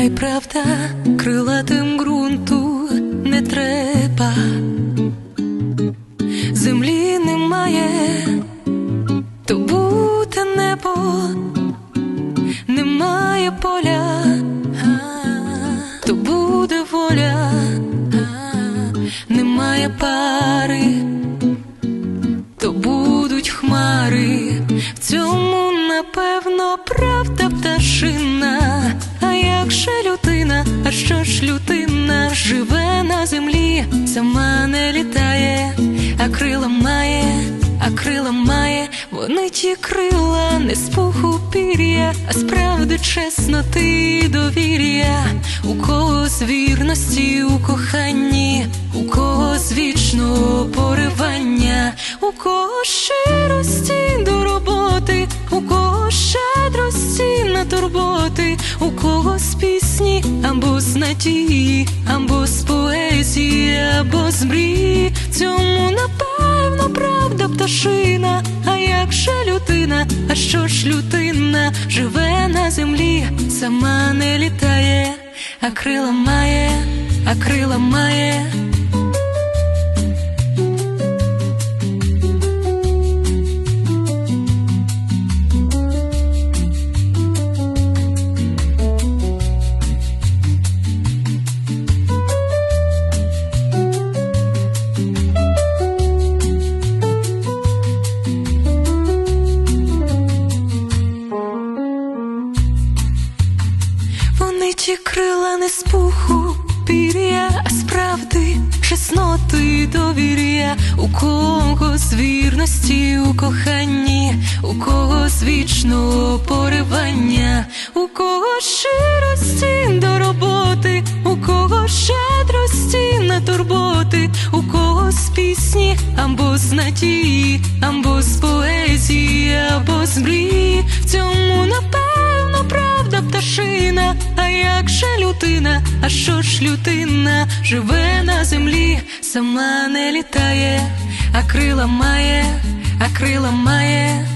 й правда, крилатим ґрунту не треба. Землі немає, то буде небо, немає поля, то буде воля, немає пари, то будуть хмари. В цьому напевно правда пташина. Не літає, а крила має, а крила має, вони ті крила не з пуху пір'я, а справди чесноти і довір'я, у кого з вірності у коханні, у кого з вічного поривання, у кого щирості турботи, у кого з пісні, або з надії, або з поезії, або з мрії. Цьому напевно правда пташина. А як же людина, а що ж людина живе на землі, сама не літає, а крила має, а крила має. Ті крила не з пуху пір'я, а справди чесноти довір'я, у кого з вірності у коханні, у кого з вічного поривання, у кого щирості до роботи, у кого щедрості на турботи, у кого з пісні, або з надії, або з поезії, або з мрії. В цьому людина, а що ж людина живе на землі, сама не літає, а крила має, а крила має.